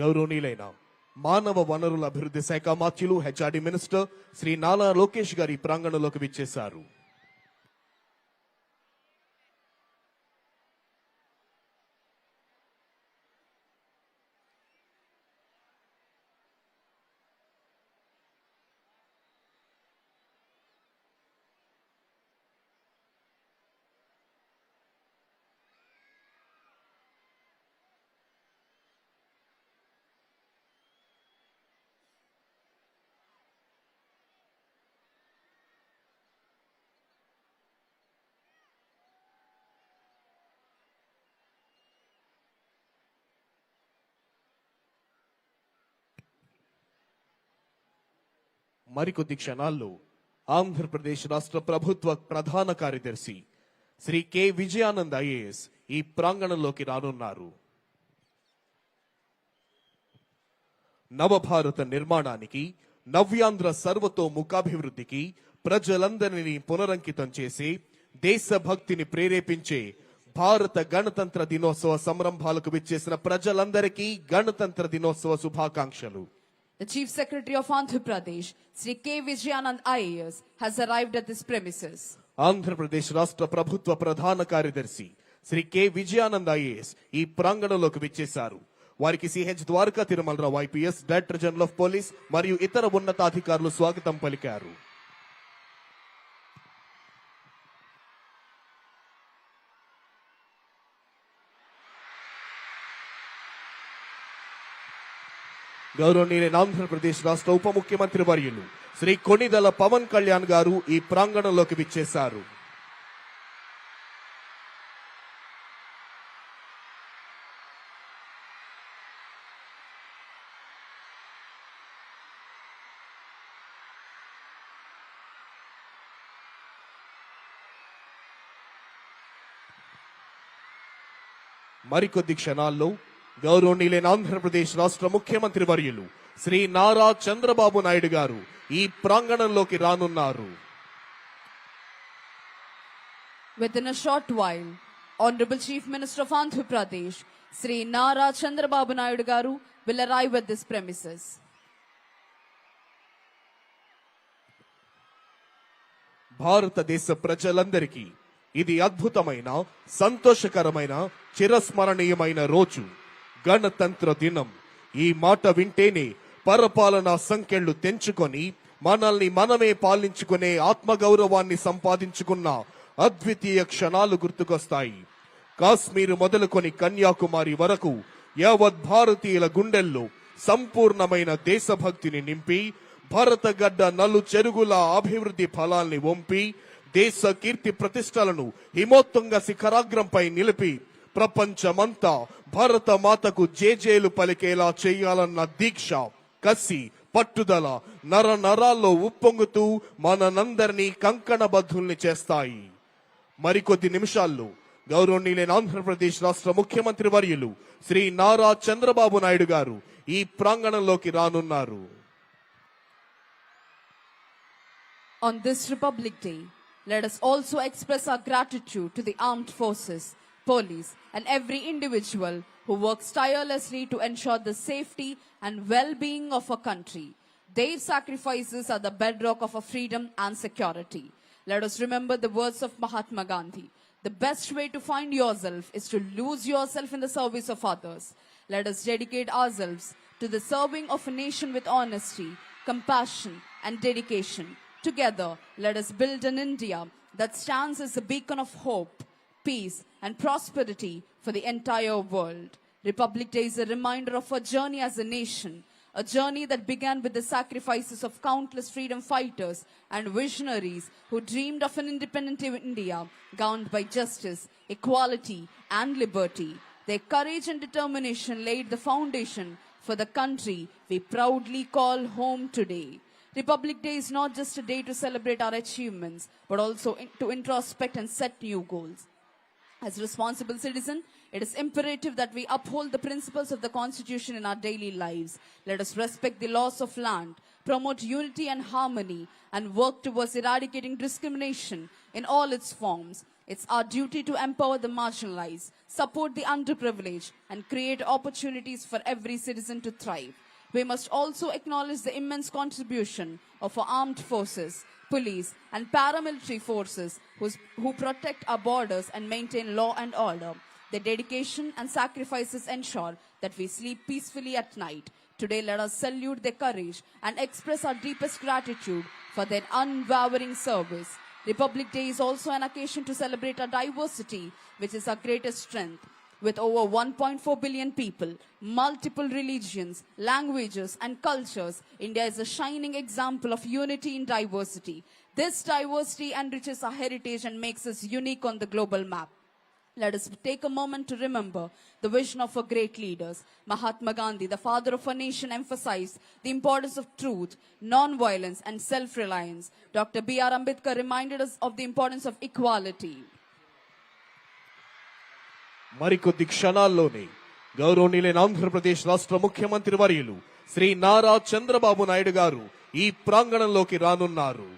గౌరవనీయులైన మానవ వనరుల అభివృద్ధి శాఖ మాత్యులు హెచ్ఆర్డి మినిస్టర్ శ్రీ నారా లోకేష్ గారి ప్రాంగణంలోకి విచ్చేశారు. మరికొద్ది క్షణాల్లో ఆంధ్రప్రదేశ్ రాష్ట్ర ప్రభుత్వ ప్రధాన కార్యదర్శి శ్రీ కె విజయానంద్ ఐఏఎస్ ఈ ప్రాంగణంలోకి రానున్నారు. నవభారత నిర్మాణానికి నవ్యాంధ్ర సర్వతోముఖాభివృద్ధికి ప్రజలందరినీ పునరంకితం చేసి దేశభక్తిని ప్రేరేపించే భారత గణతంత్ర దినోత్సవ సంరంభాలకు విచ్చేసిన ప్రజలందరికీ గణతంత్ర దినోత్సవ శుభాకాంక్షలు. The Chief Secretary of Andhra Pradesh, Sri K. Vijayanand IAS, has arrived at this premises. Andhra Pradesh రాష్ట్ర ప్రభుత్వ ప్రధాన కార్యదర్శి శ్రీ కె విజయానంద్ ఐఏఎస్ ఈ ప్రాంగణంలోకి విచ్చేశారు వారికి CH Dwaraka Tirumala Rao IPS director general of police మరియు ఇతర ఉన్నతాధికారులు స్వాగతం పలికారు గౌరవనీయ ఆంధ్రప్రదేశ్ రాష్ట్ర ఉప ముఖ్యమంత్రి వర్యులు శ్రీ కొణిదల పవన్ కళ్యాణ్ గారు ఈ ప్రాంగణంలోకి విచ్చేశారు. మరికొద్ది క్షణాల్లో గౌరవనీయులైన ఆంధ్రప్రదేశ్ రాష్ట్ర ముఖ్యమంత్రి వర్యులు శ్రీ నారా చంద్రబాబు నాయుడు గారు ఈ ప్రాంగణంలోకి రానున్నారు Within a short while, Honorable Chief Minister of Andhra Pradesh, Sri Nara Chandrababu Naidu Garu, will arrive at this premises. భారతదేశ ప్రజలందరికీ ఇది అద్భుతమైన సంతోషకరమైన చిరస్మరణీయమైన రోజు గణతంత్ర దినం. ఈ మాట వింటేనే పరపాలన సంఖ్యలు తెంచుకొని మనల్ని మనమే పాలించుకునే ఆత్మగౌరవాన్ని సంపాదించుకున్న అద్వితీయ క్షణాలు గుర్తుకొస్తాయి. కాశ్మీరు మొదలుకొని కన్యాకుమారి వరకు యావత్ భారతీయుల గుండెల్లో సంపూర్ణమైన దేశభక్తిని నింపి భరతగడ్డ నలు చెరుగుల అభివృద్ధి ఫలాల్ని వంపి దేశ కీర్తి ప్రతిష్టలను హిమోత్తుంగ శిఖరాగ్రంపై నిలిపి ప్రపంచమంతా భరత మాతకు జేజేలు పలికేలా చేయాలన్న దీక్ష కసి పట్టుదల నర నరాల్లో ఉప్పొంగుతూ మనందరినీ కంకణబద్ధుల్ని చేస్తాయి. మరికొద్ది నిమిషాల్లో గౌరవనీయులైన ఆంధ్రప్రదేశ్ రాష్ట్ర ముఖ్యమంత్రి వర్యులు శ్రీ నారా చంద్రబాబు నాయుడు గారు ఈ ప్రాంగణంలోకి రానున్నారు. On this Republic Day, let us also express our gratitude to the armed forces, police, and every individual who works tirelessly to ensure the safety and well-being of our country. Their sacrifices are the bedrock of our freedom and security. Let us remember the words of Mahatma Gandhi. The best way to find yourself is to lose yourself in the service of others. Let us dedicate ourselves to the serving of a nation with honesty, compassion, and dedication. Together, let us build an India that stands as a beacon of hope, peace, and prosperity for the entire world. Republic Day is a reminder of our journey as a nation, a journey that began with the sacrifices of countless freedom fighters and visionaries who dreamed of an independent India governed by justice, equality, and liberty. Their courage and determination laid the foundation for the country we proudly call home today. Republic Day is not just a day to celebrate our achievements, but also to introspect and set new goals. As responsible citizen, it is imperative that we uphold the principles of the Constitution in our daily lives. Let us respect the laws of land, promote unity and harmony, and work towards eradicating discrimination in all its forms. It's our duty to empower the marginalized, support the underprivileged, and create opportunities for every citizen to thrive. We must also acknowledge the immense contribution of our armed forces, police, and paramilitary forces who protect our borders and maintain law and order. Their dedication and sacrifices ensure that we sleep peacefully at night. Today, let us salute their courage and express our deepest gratitude for their unwavering service. Republic Day is also an occasion to celebrate our diversity, which is our greatest strength. With over 1.4 billion people, multiple religions, languages, and cultures, India is a shining example of unity in diversity. This diversity enriches our heritage and makes us unique on the global map. Let us take a moment to remember the vision of our great leaders. Mahatma Gandhi, the father of our nation, emphasized the importance of truth, non-violence, and self-reliance. Dr. B.R. Ambedkar reminded us of the importance of equality. మరికొద్ది క్షణాల్లోనే గౌరవనీయులైన ఆంధ్రప్రదేశ్ రాష్ట్ర ముఖ్యమంత్రి వర్యులు శ్రీ నారా చంద్రబాబు నాయుడు గారు ఈ ప్రాంగణంలోకి రానున్నారు.